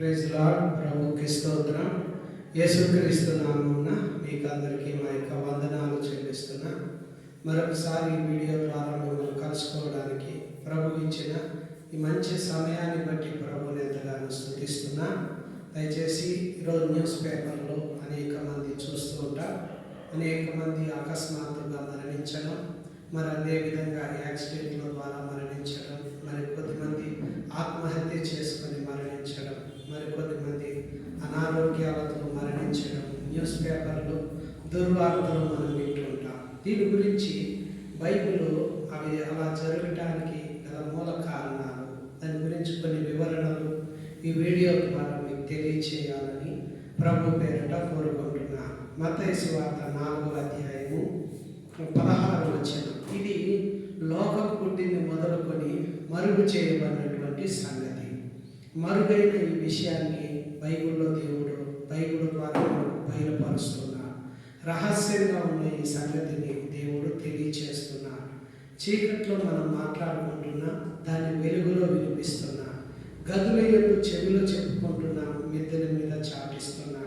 Praise lord ప్రభుకి స్తోత్రం. యేసుక్రీస్తు నామమున మీకు అందరికీ మా యొక్క వందనాలు చెల్లిస్తున్నా. మరొకసారి ఈ వీడియో ద్వారా కలుసుకోవడానికి ప్రభు ఇచ్చిన ఈ మంచి సమయాన్ని బట్టి ప్రభుని ఎంతగానో స్థుతిస్తున్నా. దయచేసి ఈరోజు న్యూస్ పేపర్లో అనేక మంది చూస్తూ ఉంటారు అనేక మంది అకస్మాత్తుగా మరణించడం మరి అదేవిధంగా యాక్సిడెంట్ల ద్వారా మరణించడం మరి కొద్దిమంది ఆత్మహత్య చేసుకొని మరణించడం మరి కొద్దిమంది అనారోగ్యాలతో మరణించడం న్యూస్ పేపర్లు దుర్వార్తలు మనం వింటుంటాం. దీని గురించి బైబిల్ అవి అలా జరగటానికి గల మూల కారణాలు దాని గురించి కొన్ని వివరణలు ఈ వీడియో ద్వారా మీకు తెలియచేయాలని ప్రభు పేరిట కోరుకుంటున్నాను. మతైసు వార్త నాలుగో అధ్యాయము పదహారు వచ్చిన ఇది లోకం పుట్టింది మొదలుకొని మరుగు చేయబడినటువంటి సంగతి. మరుగైన ఈ విషయాన్ని బైబిల్లో దేవుడు బైబిల్ ద్వారా మనకు రహస్యంగా ఉన్న ఈ సంగతిని దేవుడు తెలియచేస్తున్నాడు చీకట్లో మనం మాట్లాడుకుంటున్నా దాన్ని వెలుగులో వినిపిస్తున్నా. గదుల యొక్క చెవిలో చెప్పుకుంటున్నాం మిద్దెల మీద చాటిస్తున్నా.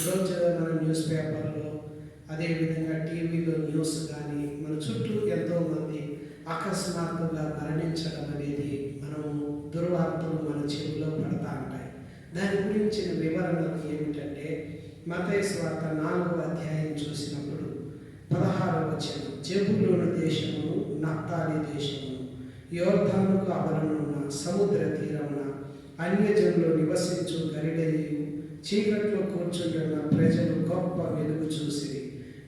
ఈరోజు మన న్యూస్ పేపర్లో అదేవిధంగా టీవీలో న్యూస్ కానీ మన చుట్టూ ఎంతోమంది అకస్మాత్తుగా మరణించడం అనేది మనము దుర్వార్తలు మన చెవిలో పడతా ఉంటాయి. దాని గురించిన వివరణలు ఏమిటంటే మతయ వార్త నాలుగో అధ్యాయం చూసినప్పుడు పదహారవ వచ్చిన జబులోని దేశమును నప్తాలి దేశమును యోర్ధానుకు అవలనున్న సముద్ర తీరమున అన్యజనులు నివసించు గరిడయు చీకట్లో కూర్చుంటున్న ప్రజలు గొప్ప వెలుగు చూసి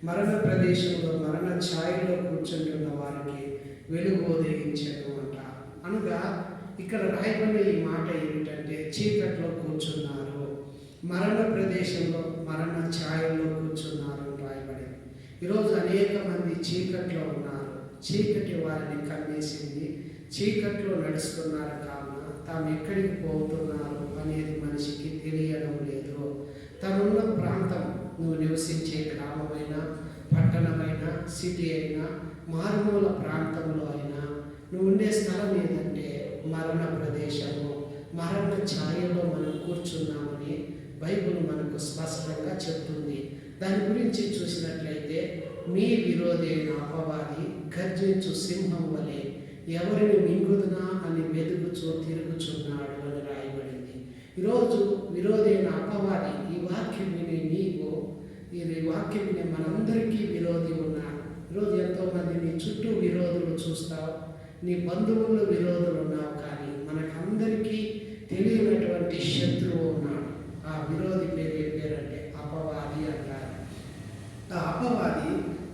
మరణ ప్రదేశంలో మరణ ఛాయలో కూర్చుంటున్న వారికి వెలుగు ఉదయించాను అంట. అనగా ఇక్కడ రాయబడిన ఈ మాట ఏమిటంటే చీకట్లో కూర్చున్నారు మరణ ప్రదేశంలో మరణ ఛాయలో కూర్చున్నారు రాయబడి ఈరోజు అనేక మంది చీకట్లో ఉన్నారు. చీకటి వారిని కమ్మేసింది. చీకట్లో నడుస్తున్నారు కావున తాము ఎక్కడికి పోతున్నారు అనేది మనిషికి తెలియడం లేదు. తనున్న ప్రాంతం నువ్వు నివసించే గ్రామమైనా పట్టణమైనా సిటీ అయినా మారుమూల ప్రాంతంలో అయినా నువ్వు ఉండే స్థలం ఏదంటే మరణ ప్రదేశము మరణ ఛాయలో మనం కూర్చున్నామని బైబుల్ మనకు స్పష్టంగా చెప్తుంది. దాని గురించి చూసినట్లయితే మీ విరోధైన అపవాది గర్జించు సింహం వలె ఎవరిని మింగుదునా అని వెతుకుచూ తిరుగుచున్నాడు అని రాయబడింది. ఈరోజు విరోధైన అపవాది ఈ వాక్యం విని నీవు ఈ వాక్యం మనందరికీ విరోధి ఉన్నా ఈరోజు ఎంతోమంది నీ చుట్టూ విరోధులు చూస్తావు నీ బంధువుల్లో విరోధులు ఉన్నావు కానీ మనకందరికీ తెలియనటువంటి శత్రువు ఉన్నాడు. ఆ విరోధి పేరు ఏ పేరంటే అపవాది అంటారు. ఆ అపవాది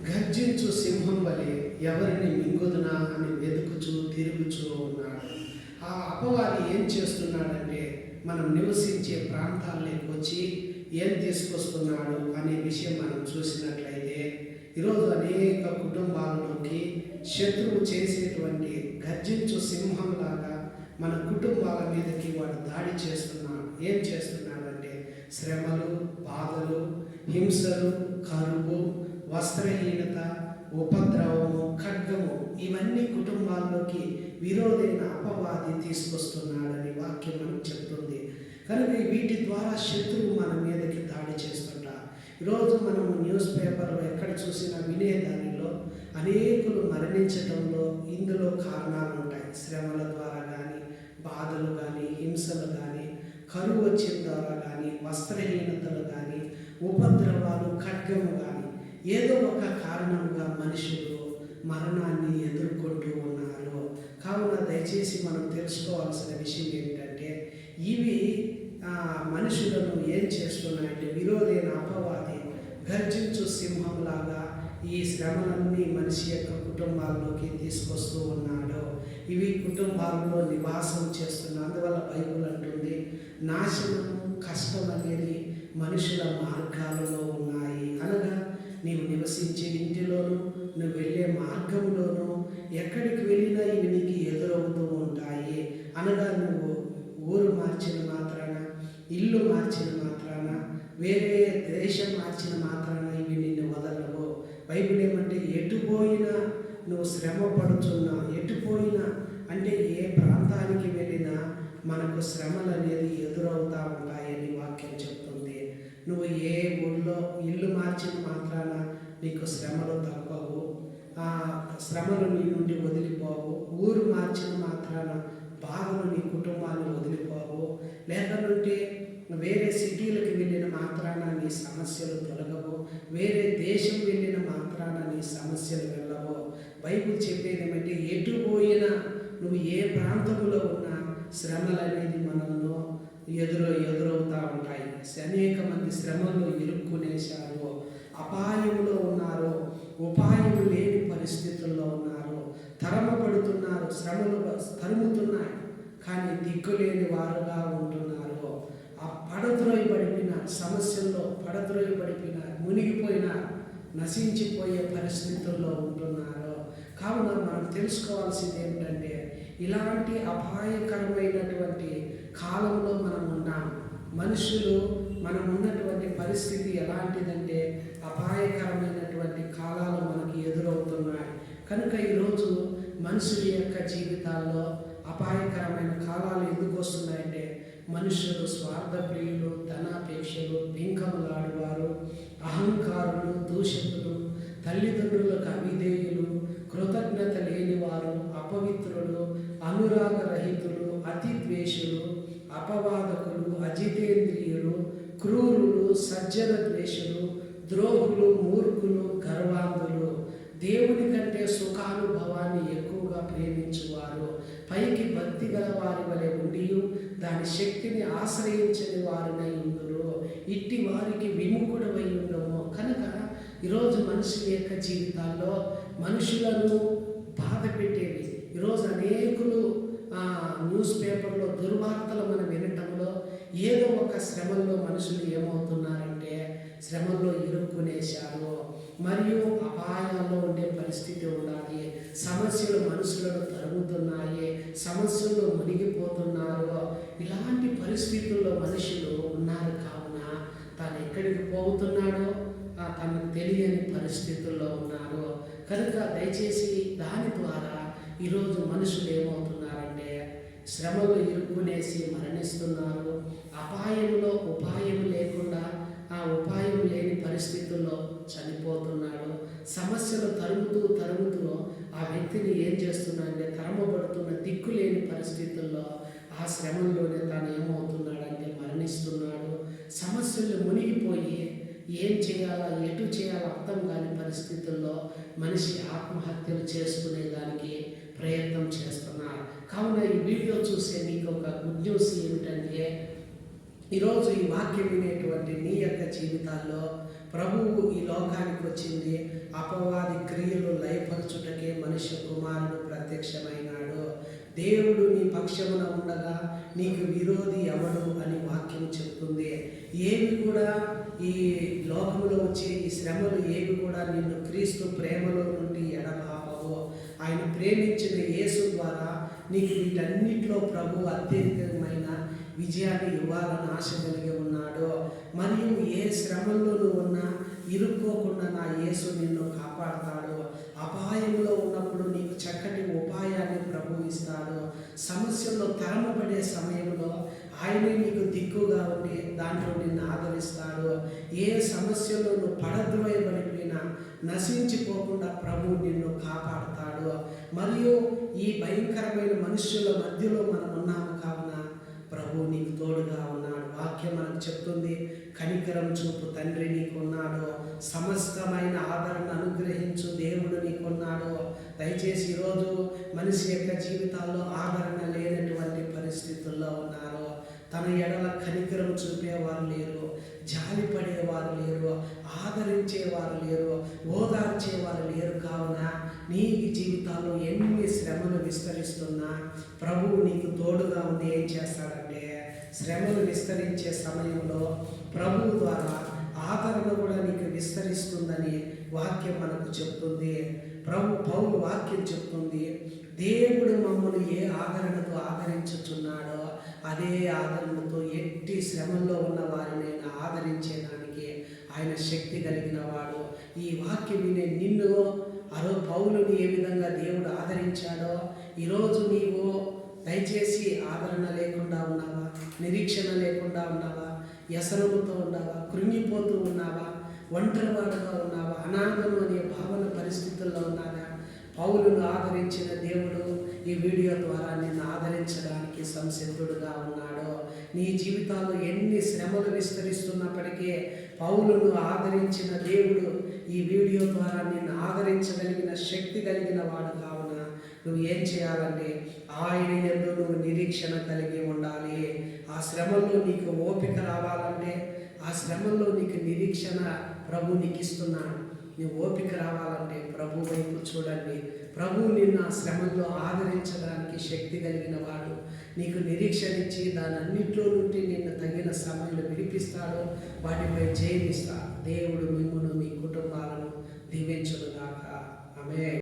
గర్జించు సింహం వలె ఎవరిని మింగుదునా అని వెతుకుచు తిరుగుచూ ఉన్నాడు. ఆ అపవాది ఏం చేస్తున్నాడంటే మనం నివసించే ప్రాంతాల్లోకి వచ్చి ఏం తీసుకొస్తున్నాడు అనే విషయం మనం చూసినట్లయితే ఈరోజు అనేక కుటుంబాలలోకి శత్రువు చేసేటువంటి గర్జించు సింహం లాగా మన కుటుంబాల మీదకి వాడు దాడి చేస్తున్నాడు. ఏం చేస్తున్నాడంటే శ్రమలు బాధలు హింసలు కరువు వస్త్రహీనత ఉపద్రవము ఖడ్గము ఇవన్నీ కుటుంబాల్లోకి విరోధైన అపవాది తీసుకొస్తున్నాడని వాక్యం మనం చెప్తున్నాం కనుక వీటి ద్వారా శత్రువు మన మీదకి దాడి చేస్తుంటారు ఈరోజు మనము న్యూస్ పేపర్లో ఎక్కడ చూసినా వినే దానిలో అనేకులు మరణించడంలో ఇందులో కారణాలు ఉంటాయి. శ్రమల ద్వారా కానీ బాధలు కానీ హింసలు కానీ కరువు వచ్చిన ద్వారా కానీ వస్త్రహీనతలు కానీ ఉపద్రవాలు ఖడ్గము కానీ ఏదో ఒక కారణంగా మనుషులు మరణాన్ని ఎదుర్కొంటూ ఉన్నారు. కావున దయచేసి మనం తెలుసుకోవాల్సిన విషయం ఏంటంటే ఇవి మనుషులను ఏం చేస్తున్నాయంటే విరోధైన అపవాది గర్జించు సింహంలాగా ఈ శ్రమలన్నీ మనిషి యొక్క కుటుంబాల్లోకి తీసుకొస్తూ ఉన్నాడు. ఇవి కుటుంబాల్లో నివాసం చేస్తున్న అందువల్ల బైబుల్ అంటుంది నాశనము కష్టం అనేది మనుషుల మార్గాలలో ఉన్నాయి. అనగా నీవు నివసించే ఇంటిలోనూ నువ్వు వెళ్ళే మార్గంలోనూ ఎక్కడికి వెళ్ళినా ఇవి నీకు ఎదురవుతూ ఉంటాయి. అనగా నువ్వు ఊరు మార్చిన మాత్రాన ఇల్లు మార్చిన మాత్రాన వేరే దేశం మార్చిన మాత్రాన ఇవి నిన్ను వదలవు. బైబిల్ ఏమంటే ఎటు పోయినా నువ్వు శ్రమ పడుతున్నా ఎటు పోయినా అంటే ఏ ప్రాంతానికి వెళ్ళినా మనకు శ్రమలు అనేది ఎదురవుతూ ఉంటాయని వాక్యం చెప్తుంది. నువ్వు ఏ ఊళ్ళో ఇల్లు మార్చిన మాత్రాన నీకు శ్రమలు తప్పవు ఆ శ్రమలు నీ నుండి వదిలిపోవు. ఊరు మార్చిన మాత్రాన బాధలు నీ కుటుంబాన్ని వదిలిపోవు. లేకపోతే వేరే సిటీలకు వెళ్ళిన మాత్రాన నీ సమస్యలు తొలగవు. వేరే దేశం వెళ్ళిన మాత్రాన నీ సమస్యలు వెళ్ళవు. బైబుల్ చెప్పేది ఏమంటే ఎటు పోయినా నువ్వు ఏ ప్రాంతంలో ఉన్నా శ్రమలు అనేది మనల్ని ఎదురు ఎదురవుతూ ఉంటాయి. అనేక మంది శ్రమల్లో ఇరుక్కునేశారు. అపాయంలో ఉన్నారు. ఉపాయం లేని పరిస్థితుల్లో ఉన్నారు. తరమపడుతున్నారు శ్రమలు తరుముతున్నాయి. కానీ దిక్కులేని వారుగా ఉంటున్నారు. ఆ పడద్రోయబడిపోయిన సమస్యల్లో పడద్రోయబడిపోయిన మునిగిపోయిన నశించిపోయే పరిస్థితుల్లో ఉంటున్నారు. కావున మనం తెలుసుకోవాల్సింది ఏమిటంటే ఇలాంటి అపాయకరమైనటువంటి కాలంలో మనం ఉన్నాం. మనుషులు మనం ఉన్నటువంటి పరిస్థితి ఎలాంటిదంటే అపాయకరమైనటువంటి కాలాలు మనకి ఎదురు కనుక ఈరోజు మనుషుల యొక్క జీవితాల్లో అపాయకరమైన కాలాలు ఎందుకు వస్తున్నాయంటే మనుషులు స్వార్థప్రియులు ధనాపేక్షలు బింకములాడువారు అహంకారులు దూషకులు తల్లిదండ్రులకు అవిధేయులు కృతజ్ఞత లేనివారు అపవిత్రులు అనురాగరహితులు అతి ద్వేషులు అపవాదకులు అజితేంద్రియులు క్రూరులు సజ్జన ద్వేషులు ద్రోహులు మూర్ఖులు గర్వాంధులు. దేవుని కంటే సుఖానుభవాన్ని ఎక్కువగా ప్రేమించువారు పైకి భక్తి గల వారి వలె ఉండి దాని శక్తిని ఆశ్రయించని వారినై ఉందురు ఇట్టి వారికి విముఖుడవై ఉండము. కనుక ఈరోజు మనిషి యొక్క జీవితాల్లో మనుషులను బాధ పెట్టేవి. ఈరోజు అనేకులు న్యూస్ పేపర్లో దుర్వార్తలు మనం వినటంలో ఏదో ఒక శ్రమంలో మనుషులు ఏమవుతున్నారు శ్రమల్లో ఇరుక్కునేశారు మరియు అపాయాల్లో ఉండే పరిస్థితి ఉండాలి. సమస్యలు మనుషులను తరుగుతున్నాయి సమస్యల్లో మునిగిపోతున్నారు. ఇలాంటి పరిస్థితుల్లో మనుషులు ఉన్నారు కావున తాను ఎక్కడికి పోతున్నాడో తనకు తెలియని పరిస్థితుల్లో ఉన్నారు. కనుక దయచేసి దాని ద్వారా ఈరోజు మనుషులు ఏమవుతున్నారంటే శ్రమలు ఇరుక్కునేసి మరణిస్తున్నారు. అపాయంలో ఉపాయం లేకుండా పరిస్థితుల్లో చనిపోతున్నాడు సమస్యలు తరుగుతూ తరుగుతూ ఆ వ్యక్తిని ఏం చేస్తున్నాడంటే తరమబడుతున్న దిక్కు లేని పరిస్థితుల్లో ఆ శ్రమంలోనే తాను ఏమవుతున్నాడంటే మరణిస్తున్నాడు. సమస్యలు మునిగిపోయి ఏం చేయాలా ఎటు చేయాలో అర్థం కాని పరిస్థితుల్లో మనిషి ఆత్మహత్యలు చేసుకునేదానికి ప్రయత్నం చేస్తున్నారు. కావున ఈ వీడియో చూసే మీకు ఒక గుడ్ న్యూస్ ఏమిటంటే ఈరోజు ఈ వాక్యం వినేటువంటి నీ యొక్క జీవితాల్లో ప్రభువు ఈ లోకానికి వచ్చింది. అపవాది క్రియలు లయపరచుటకే మనుష్య కుమారుడు ప్రత్యక్షమైనాడు. దేవుడు నీ పక్షమున ఉండగా నీకు విరోధి ఎవడు అని వాక్యం చెప్తుంది. ఏవి కూడా ఈ లోకంలో వచ్చే ఈ శ్రమలు ఏవి కూడా నిన్ను క్రీస్తు ప్రేమలో నుండి ఎడబాపవు. ఆయన ప్రేమించిన యేసు ద్వారా నీకు వీటన్నిటిలో ప్రభు అత్యధికమైన విజయాన్ని ఇవ్వాలని ఆశ కలిగి ఉన్నాడో మరియు ఏ శ్రమంలోనూ ఉన్నా ఇరుక్కోకుండా నా యేసు నిన్ను కాపాడతాడు అపాయంలో ఉన్నప్పుడు నీకు చక్కటి ఉపాయాన్ని ప్రభు ఇస్తాడు సమస్యల్లో తరమబడే సమయంలో ఆయనే నీకు దిక్కుగా ఉండి దాంట్లో నిన్ను ఆదరిస్తాడు ఏ సమస్యలో నువ్వు పడద్రోయబడిపోయినా నశించిపోకుండా ప్రభు నిన్ను కాపాడతాడు మరియు ఈ భయంకరమైన మనుష్యుల మధ్యలో మనం ఉన్నాము కాబట్టి ప్రభు నీకు తోడుగా ఉన్నాడు. వాక్యం మనకు చెప్తుంది కనికరం చూపు తండ్రి నీకున్నాడు. సమస్తమైన ఆదరణ అనుగ్రహించు దేవుడు నీకున్నాడు. దయచేసి ఈరోజు మనిషి యొక్క జీవితాల్లో ఆదరణ లేనటువంటి పరిస్థితుల్లో ఉన్నారు. తన ఎడల కనికరం చూపేవారు లేరు. జాలిపడేవారు లేరు ఆదరించేవారు లేరు ఓదార్చేవారు లేరు. కావున నీ జీవితాల్లో ఎన్ని శ్రమలు విస్తరిస్తున్నా ప్రభువు నీకు తోడుగా ఉండి ఏం చేస్తాడంటే శ్రమలు విస్తరించే సమయంలో ప్రభువు ద్వారా ఆదరణ కూడా నీకు విస్తరిస్తుందని వాక్యం మనకు చెప్తుంది. ప్రభు పౌరు వాక్యం చెప్తుంది దేవుడు మమ్మల్ని ఏ ఆదరణతో ఆదరించుచున్నాడో అదే ఆదరణ ఆదరణతో ఎట్టి శ్రమల్లో ఉన్న వారిని ఆదరించేదానికి ఆయన శక్తి కలిగిన వాడు. ఈ వాక్యం వినే నిన్ను అరో పౌలుని ఏ విధంగా దేవుడు ఆదరించాడో ఈరోజు నీవు దయచేసి ఆదరణ లేకుండా ఉన్నావా? నిరీక్షణ లేకుండా ఉన్నావా? ఎసరముతో ఉన్నావా? కృంగిపోతూ ఉన్నావా? ఒంటరి వాడుగా ఉన్నావా? అనాథము అనే భావన పరిస్థితుల్లో ఉన్నావా? పౌలును ఆదరించిన దేవుడు ఈ వీడియో ద్వారా నిన్ను ఆదరించడానికి సంసిద్ధుడుగా ఉన్నాడు. నీ జీవితాల్లో ఎన్ని శ్రమలు విస్తరిస్తున్నప్పటికీ పౌలును ఆదరించిన దేవుడు ఈ వీడియో ద్వారా నిన్ను ఆదరించగలిగిన శక్తి కలిగిన వాడు కావున నువ్వు ఏం చేయాలంటే ఆయన ఎందు నువ్వు నిరీక్షణ కలిగి ఉండాలి. ఆ శ్రమల్లో నీకు ఓపిక రావాలంటే ఆ శ్రమల్లో నీకు నిరీక్షణ ప్రభు నీకు ఇస్తున్నాడు నీ ఓపిక రావాలంటే ప్రభు వైపు చూడండి. ప్రభు నిన్ను ఆ శ్రమల్లో ఆదరించడానికి శక్తి కలిగిన వాడు. నీకు నిరీక్షణించి దాని అన్నింటిలో నుండి నిన్ను తగిన సమయంలో విడిపిస్తాడు. వాటిపై జయమిస్తాడు దేవుడు మిమ్మును మీ కుటుంబాలను దీవించుగాక ఆమె